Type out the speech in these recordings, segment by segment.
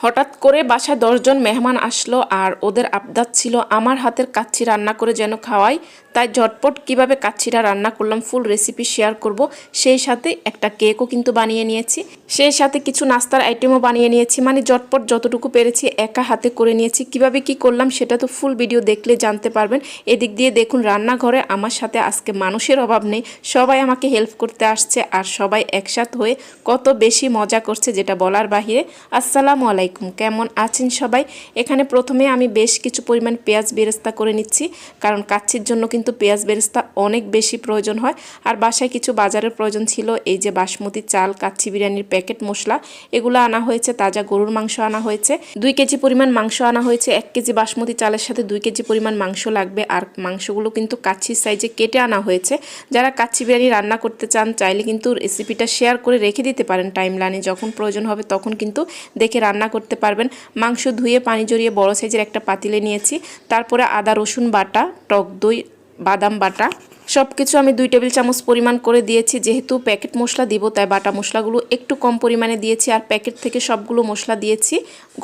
হঠাৎ করে বাসায় দশজন মেহমান আসলো আর ওদের আবদাত ছিল, আমার হাতের কাচ্ছি রান্না করে যেন খাওয়াই। তাই ঝটপট কীভাবে কাচ্চিটা রান্না করলাম ফুল রেসিপি শেয়ার করব, সেই সাথে একটা কেকও কিন্তু বানিয়ে নিয়েছি। সেই সাথে কিছু নাস্তার আইটেমও বানিয়ে নিয়েছি মানে ঝটপট যতটুকু পেরেছি একা হাতে করে নিয়েছি। কীভাবে কি করলাম সেটা তো ফুল ভিডিও দেখলে জানতে পারবেন। এদিক দিয়ে দেখুন, রান্নাঘরে আমার সাথে আজকে মানুষের অভাব নেই। সবাই আমাকে হেল্প করতে আসছে আর সবাই একসাথ হয়ে কত বেশি মজা করছে যেটা বলার বাহিরে। আসসালামু আলাইকুম। কেমন আছেন সবাই? এখানে প্রথমে আমি বেশ কিছু পরিমাণ পেঁয়াজ বেরেস্তা করে নিচ্ছি, কারণ কাচ্ছির জন্য কিন্তু পেঁয়াজ বেরেস্তা অনেক বেশি প্রয়োজন হয়। আর বাসায় কিছু বাজারের প্রয়োজন ছিল, এই যে বাসমতি চাল, কাচ্ছি বিরিয়ানির প্যাকেট মশলা, এগুলো আনা হয়েছে, তাজা গরুর মাংস আনা হয়েছে। দুই কেজি পরিমাণ মাংস আনা হয়েছে, এক কেজি বাসমতি চালের সাথে দুই কেজি পরিমাণ মাংস লাগবে। আর মাংসগুলো কিন্তু কাচ্ছির সাইজে কেটে আনা হয়েছে। যারা কাচ্ছি বিরিয়ানি রান্না করতে চান, চাইলে কিন্তু রেসিপিটা শেয়ার করে রেখে দিতে পারেন। টাইম লাইনে যখন প্রয়োজন হবে, তখন কিন্তু দেখে রান্না করতে পারবেন। মাংস ধুয়ে পানি জড়িয়ে বড় সাইজের একটা পাতিলে নিয়েছি। তারপরে আদা, রসুন বাটা, টক দই, বাদাম বাটা সব কিছু আমি দুই টেবিল চামচ পরিমাণ করে দিয়েছি। যেহেতু প্যাকেট মশলা দিব, তাই বাটা মশলাগুলো একটু কম পরিমাণে দিয়েছি আর প্যাকেট থেকে সবগুলো মশলা দিয়েছি।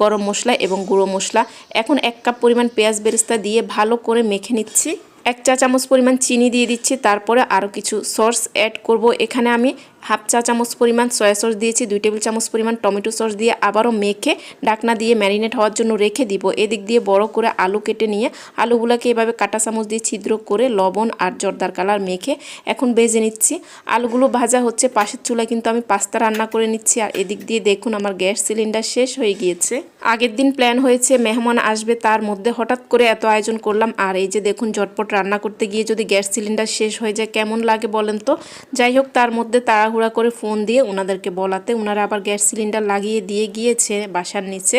গরম মশলা এবং গুঁড়ো মশলা। এখন এক কাপ পরিমাণ পেঁয়াজ বেরেস্তা দিয়ে ভালো করে মেখে নিচ্ছি। এক চা চামচ পরিমাণ চিনি দিয়ে দিচ্ছি। তারপরে আরও কিছু সস অ্যাড করব। এখানে আমি হাফ চা চামচ পরিমাণ সয়া সস দিয়েছি, দুই টেবিল চামচ পরিমাণ টমেটো সস দিয়ে আবারও মেখে ডাকনা দিয়ে ম্যারিনেট হওয়ার জন্য রেখে দিব। এদিক দিয়ে বড় করে আলু কেটে নিয়ে আলুগুলোকে এভাবে কাটা চামচ দিয়ে ছিদ্র করে লবণ আর জর্দার কালার মেখে এখন বেজে নিচ্ছি। আলুগুলো ভাজা হচ্ছে, পাশের চুলায় কিন্তু আমি পাস্তা রান্না করে নিচ্ছি। আর এদিক দিয়ে দেখুন আমার গ্যাস সিলিন্ডার শেষ হয়ে গিয়েছে। আগের দিন প্ল্যান হয়েছে, মেহমান আসবে তার মধ্যে হঠাৎ করে এত আয়োজন করলাম। আর এই যে দেখুন, ঝটপট রান্না করতে গিয়ে যদি গ্যাস সিলিন্ডার শেষ হয়ে যায়, কেমন লাগে বলেন তো? যাই হোক, তার মধ্যে তাড়াহুড়া করে ফোন দিয়ে ওনাদেরকে বলাতে। ওনারা আবার গ্যাস সিলিন্ডার লাগিয়ে দিয়ে গিয়েছে বাসার নিচে।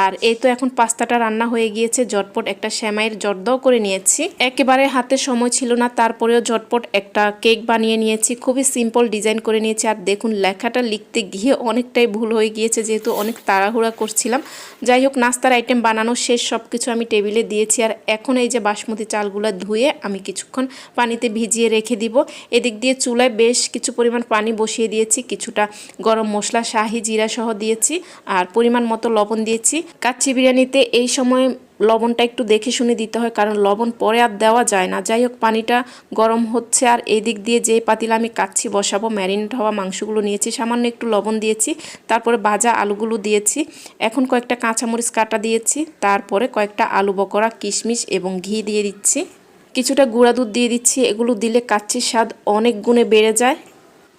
আর এই তো এখন পাস্তাটা রান্না হয়ে গিয়েছে, ঝটপট একটা শ্যামাইয়ের জর্দাও করে নিয়েছি। একেবারে হাতে সময় ছিল না, তারপরেও ঝটপট একটা কেক বানিয়ে নিয়েছি। খুবই সিম্পল ডিজাইন করে নিয়েছি। আর দেখুন, লেখাটা লিখতে গিয়ে অনেকটাই ভুল হয়ে গিয়েছে, যেহেতু অনেক তাড়াহুড়া করছিলাম। যাই হোক, নাস্তার আইটেম বানানো শেষ সব কিছু আমি টেবিলে দিয়েছি। আর এখন এই যে বাসমতি চালগুলো ধুয়ে আমি কিছুক্ষণ পানিতে ভিজিয়ে রেখে দিব। এদিক দিয়ে চুলায় বেশ কিছু পরিমাণ পানি বসিয়ে দিয়েছি, কিছুটা গরম মশলা, শাহি জিরা সহ দিয়েছি আর পরিমাণ মতো লবণ দিয়েছি। কাচ্চি বিরিয়ানিতে এই সময় লবণটা একটু দেখে শুনে দিতে হয়, কারণ লবণ পরে আর দেওয়া যায় না। যাই হোক, পানিটা গরম হচ্ছে আর এই দিক দিয়ে যে পাতিলা আমি কাচ্ছি বসাবো, ম্যারিনেট হওয়া মাংসগুলো নিয়েছি, সামান্য একটু লবণ দিয়েছি, তারপরে ভাজা আলুগুলো দিয়েছি। এখন কয়েকটা কাঁচামরিচ কাটা দিয়েছি, তারপরে কয়েকটা আলু বকরা, কিশমিশ এবং ঘি দিয়ে দিচ্ছি। কিছুটা গুঁড়া দুধ দিয়ে দিচ্ছি, এগুলো দিলে কাচ্ছির স্বাদ অনেক গুণে বেড়ে যায়।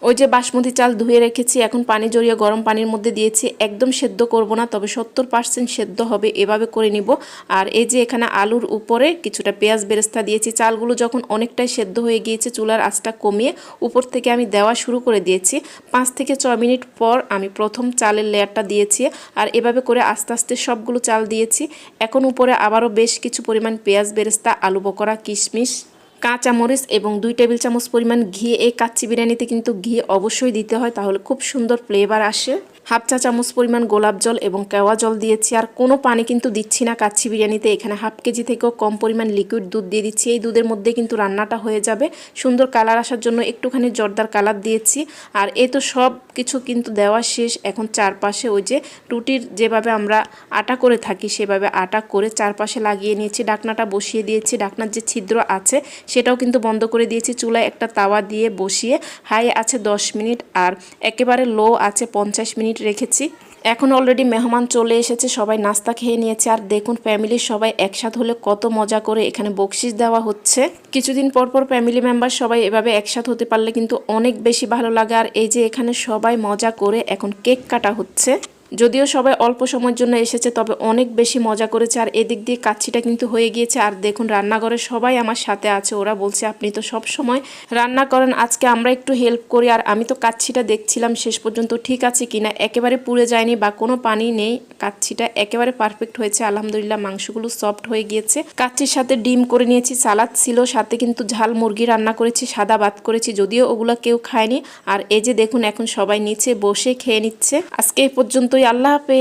ওই যে বাসমতি চাল ধুয়ে রেখেছি, এখন পানি জড়িয়ে গরম পানির মধ্যে দিয়েছি। একদম সেদ্ধ করব না, তবে সত্তর পার্সেন্ট সেদ্ধ হবে, এভাবে করে নিব। আর এই যে এখানে আলুর উপরে কিছুটা পেঁয়াজ বেরেস্তা দিয়েছি, চালগুলো যখন অনেকটাই সেদ্ধ হয়ে গিয়েছে, চুলার আঁচটা কমিয়ে উপর থেকে আমি দেওয়া শুরু করে দিয়েছি। পাঁচ থেকে ছয় মিনিট পর আমি প্রথম চালের লেয়ারটা দিয়েছি আর এভাবে করে আস্তে আস্তে সবগুলো চাল দিয়েছি। এখন উপরে আবারও বেশ কিছু পরিমাণ পেঁয়াজ বেরেস্তা, আলু বকরা কিশমিশ কাঁচামরিচ এবং দুই টেবিল চামচ পরিমাণ ঘি। এই কাচ্চি বিরিয়ানিতে কিন্তু ঘি অবশ্যই দিতে হয়, তাহলে খুব সুন্দর ফ্লেভার আসে। হাফ চা চামচ পরিমাণ গোলাপ জল এবং কেওয়া জল দিয়েছি। আর কোনো পানি কিন্তু দিচ্ছি না কাচ্ছি বিরিয়ানিতে। এখানে হাফ কেজি থেকেও কম পরিমাণ লিকুইড দুধ দিয়ে দিচ্ছি। এই দুধের মধ্যে কিন্তু রান্নাটা হয়ে যাবে। সুন্দর কালার আসার জন্য একটুখানি জর্দার কালার দিয়েছি। আর এ তো সব কিছু কিন্তু দেওয়া শেষ। এখন চারপাশে ওই যে রুটির যেভাবে আমরা আটা করে থাকি, সেভাবে আটা করে চারপাশে লাগিয়ে নিয়েছি। ডাকনাটা বসিয়ে দিয়েছি। ডাকনার যে ছিদ্র আছে, সেটাও কিন্তু বন্ধ করে দিয়েছি। চুলায় একটা তাওয়া দিয়ে বসিয়ে হাই আছে দশ মিনিট। আর একেবারে লো আছে পঞ্চাশ মিনিট রেখেছি। এখন অলরেডি মেহমান চলে এসেছে, সবাই নাস্তা খেয়ে নিয়েছে। আর দেখুন ফ্যামিলির সবাই একসাথ হলে কত মজা করে এখানে বকশিস দেওয়া হচ্ছে। কিছুদিন পর পর ফ্যামিলি মেম্বার সবাই এভাবে একসাথ হতে পারলে কিন্তু অনেক বেশি ভালো লাগে। আর এই যে এখানে সবাই মজা করে এখন কেক কাটা হচ্ছে। যদিও সবাই অল্প সময়ের জন্য এসেছে, তবে অনেক বেশি মজা করেছে। আর এদিক দিয়ে কাচ্ছিটা কিন্তু হয়ে গিয়েছে। আর দেখুন, রান্নাঘরে সবাই আমার সাথে আছে। ওরা বলছে, আপনি তো সব সময় রান্না করেন। আজকে আমরা একটু হেল্প করি। আর আমি তো কাচ্ছিটা দেখছিলাম শেষ পর্যন্ত। ঠিক আছে কিনা একেবারে পুড়ে যায়নি বা কোনো পানি নেই। কাচ্ছিটা একেবারে পারফেক্ট হয়েছে। আলহামদুলিল্লাহ, মাংসগুলো সফট হয়ে গিয়েছে। কাচ্ছির সাথে ডিম করে নিয়েছি। সালাদ ছিল। সাথে কিন্তু ঝাল মুরগি রান্না করেছি। সাদা ভাত করেছি। যদিও ওগুলো কেউ খায়নি। আর এই যে দেখুন, এখন সবাই নিচে বসে খেয়ে নিচ্ছে। আজকে এই পর্যন্তই। আল্লাহ হাফেজ।